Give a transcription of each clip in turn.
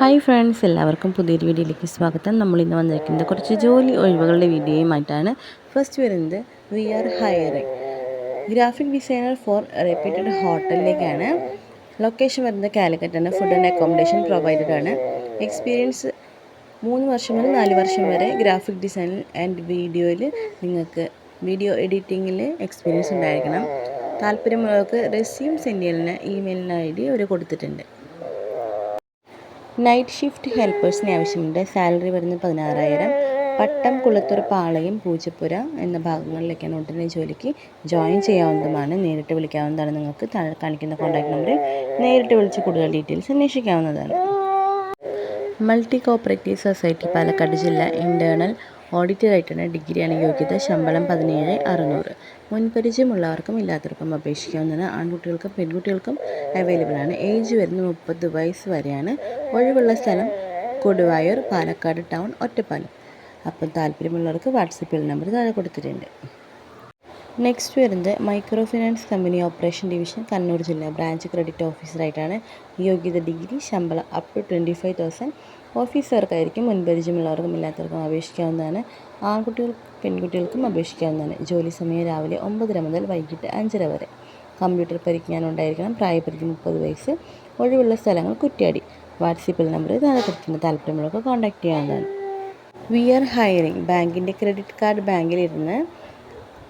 Hi friends എല്ലാവർക്കും പുതിയൊരു വീഡിയോയിലേക്ക് സ്വാഗതം. നമ്മൾ ഇന്ന് വന്നിരിക്കുന്നത് കുറച്ച് ജോലി ഒഴിവുകളുടെ വീഡിയോയുമായിട്ടാണ്. ഫസ്റ്റ് വരുന്നത് we are hiring graphic designer for reputed ഹോട്ടലിലേക്കാണ് location വരുന്നത് കാലിക്കറ്റാണ്. ഫുഡ് ആൻഡ് അക്കോമഡേഷൻ പ്രൊവൈഡഡ് ആണ്. എക്സ്പീരിയൻസ് മൂന്ന് വർഷം മുതൽ നാല് വർഷം വരെ ഗ്രാഫിക് ഡിസൈൻ ആൻഡ് വീഡിയോയിൽ നിങ്ങൾക്ക് വീഡിയോ എഡിറ്റിങ്ങിൽ എക്സ്പീരിയൻസ് ഉണ്ടായിരിക്കണം. താല്പര്യമുള്ളവർക്ക് റെസ്യൂം സെൻഡ് ചെയ്യുന്ന ഇമെയിലിന് ഐ ഡി അവർ കൊടുത്തിട്ടുണ്ട്. നൈറ്റ് ഷിഫ്റ്റ് ഹെൽപ്പേഴ്സിന് ആവശ്യമുണ്ട്. സാലറി വരുന്നത് പതിനാറായിരം. പട്ടം കുളത്തൂർ പാളയം പൂജപ്പുര എന്ന ഭാഗങ്ങളിലേക്കാണ് ഉടനെ ജോലിക്ക് ജോയിൻ ചെയ്യാവുന്നതുമാണ്. നേരിട്ട് വിളിക്കാവുന്നതാണ് നിങ്ങൾക്ക്. താഴെ കാണിക്കുന്ന കോൺടാക്ട് നമ്പറിൽ നേരിട്ട് വിളിച്ച് കൂടുതൽ ഡീറ്റെയിൽസ് അന്വേഷിക്കാവുന്നതാണ്. മൾട്ടി കോപ്പറേറ്റീവ് സൊസൈറ്റി പാലക്കാട് ജില്ല. ഇന്റേർണൽ ഓഡിറ്ററായിട്ടാണ് ഡിഗ്രിയാണ് യോഗ്യത ശമ്പളം പതിനേഴ് അറുന്നൂറ്. മുൻപരിചയമുള്ളവർക്കും ഇല്ലാത്തവർക്കും അപേക്ഷിക്കാവുന്നതാണ്. ആൺകുട്ടികൾക്കും പെൺകുട്ടികൾക്കും അവൈലബിൾ ആണ്. ഏജ് വരുന്നത് മുപ്പത് വയസ്സ് വരെയാണ് ഒഴിവുള്ള സ്ഥലം. കൊടുവായൂർ പാലക്കാട് ടൗൺ ഒറ്റപ്പാലം. അപ്പം താല്പര്യമുള്ളവർക്ക് വാട്സപ്പിൽ നമ്പർ താഴെ കൊടുത്തിട്ടുണ്ട്. നെക്സ്റ്റ് വരുന്നത് micro finance company operation division Kannur ജില്ല ബ്രാഞ്ച് ക്രെഡിറ്റ് ഓഫീസറായിട്ടാണ് യോഗ്യത ഡിഗ്രി ശമ്പളം up to twenty five thousand ഓഫീസർക്കായിരിക്കും മുൻപരിചയമുള്ളവർക്കും ഇല്ലാത്തവർക്കും അപേക്ഷിക്കാവുന്നതാണ്. ആൺകുട്ടികൾക്കും പെൺകുട്ടികൾക്കും അപേക്ഷിക്കാവുന്നതാണ്. ജോലി സമയം രാവിലെ ഒമ്പതര മുതൽ വൈകിട്ട് അഞ്ചര വരെ. കമ്പ്യൂട്ടർ പരിജ്ഞാനം ഉണ്ടായിരിക്കണം. പ്രായപരിധി മുപ്പത് വയസ്സ്. ഒഴിവുള്ള സ്ഥലങ്ങൾ കുറ്റ്യാടി. വാട്സപ്പിൽ നമ്പർ താഴെ താല്പര്യമുള്ളവർക്ക് കോൺടാക്റ്റ് ചെയ്യാവുന്നതാണ്. We are hiring. ബാങ്കിന്റെ ക്രെഡിറ്റ് കാർഡ് ബാങ്കിലിരുന്ന്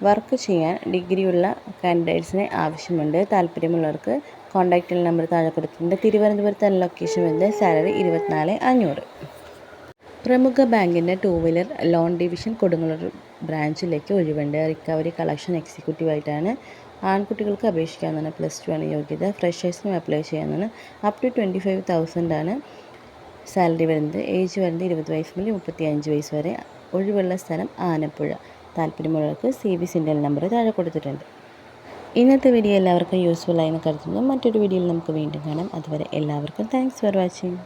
വർക്ക് ചെയ്യാൻ ഡിഗ്രിയുള്ള കാൻഡിഡേറ്റ്സിനെ ആവശ്യമുണ്ട്. താല്പര്യമുള്ളവർക്ക് കോൺടാക്റ്റ് നമ്പർ താഴെ കൊടുത്തിട്ടുണ്ട്. തിരുവനന്തപുരത്ത് ലൊക്കേഷൻ വരുന്നത് സാലറി ഇരുപത്തിനാല് അഞ്ഞൂറ്. പ്രമുഖ ബാങ്കിന്റെ two wheeler loan division Kodungallur ബ്രാഞ്ചിലേക്ക് ഒഴിവുണ്ട്. റിക്കവറി കളക്ഷൻ എക്സിക്യൂട്ടീവായിട്ടാണ് ആൺകുട്ടികൾക്ക് അപേക്ഷിക്കാവുന്നതാണ്. പ്ലസ് ടു ആണ് യോഗ്യത. ഫ്രഷേഴ്സിനും അപ്ലൈ ചെയ്യാവുന്നതാണ്. Up to twenty five thousand ആണ് സാലറി വരുന്നത്. ഏജ് വരുന്നത് ഇരുപത് വയസ്സ് മുതൽ മുപ്പത്തി അഞ്ച് വയസ്സ് വരെ. ഒഴിവുള്ള സ്ഥലം ആനപ്പുഴ. താല്പര്യമുള്ളവർക്ക് സി ബി സിന്റെ നമ്പർ താഴെ കൊടുത്തിട്ടുണ്ട്. ഇന്നത്തെ വീഡിയോ എല്ലാവർക്കും യൂസ്ഫുൾ ആയി എന്ന് കരുതുന്നു. മറ്റൊരു വീഡിയോയിൽ നമുക്ക് വീണ്ടും കാണാം. അതുവരെ എല്ലാവർക്കും താങ്ക്സ് ഫോർ വാച്ചിങ്